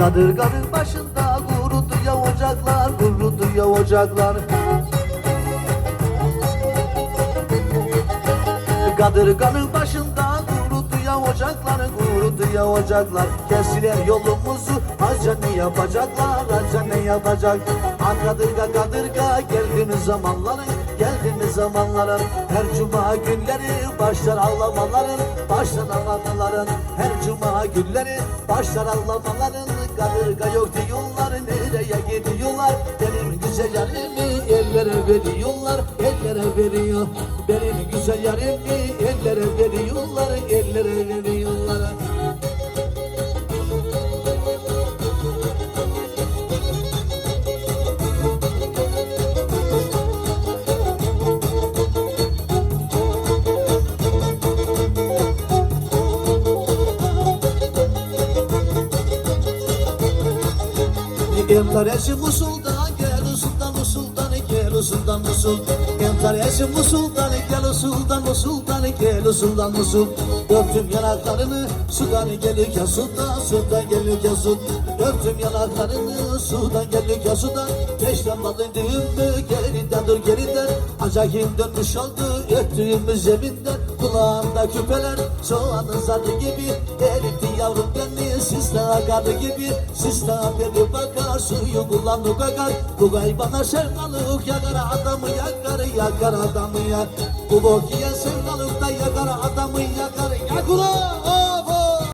Kadırganın başında kurudu ya ocaklar Kurudu ya ocaklar. Kadırganın başında kurudu ya ocaklar Kurudu ya ocaklar. Kesiler yolumuzu Acca ne yapacaklar Acca ne yapacak? Ah kadırga kadırga Geldi mi zamanların Geldi mi zamanların Her cuma günleri Başlar ağlamaların Başlar ağlamaların. Her cuma günleri Başlar ağlamaların Kadırga yok diyorlar Nereye gidiyorlar? Benim güzel yarimi Ellere veriyorlar Ellere veriyor. Benim güzel yarimi Ellere veriyorlar Ellere veriyorlar Emtar eşim usuldan gel usuldan usuldan gel usuldan usul Emtar eşim usuldan gel usuldan usuldan gel usuldan usul Öptüm yanaklarını sudan gelirken sudan sudan gelirken su Öptüm yanaklarını sudan gelirken sudan. Beşten balın düğümü geriden dur geriden. Acayip dönmüş oldu öptüğümüz zeminden Kulağımda küpeler soğanın zarı gibi Eritti yavrum beni sisla garı gibi. Sisla beni bakar suyu kullandı kakar. Bu gay bana sevdalık yakar adamı yakar yakar adamı yak Bu bok yiyen sevdalık da yakar adamı yakar. Yak ulan!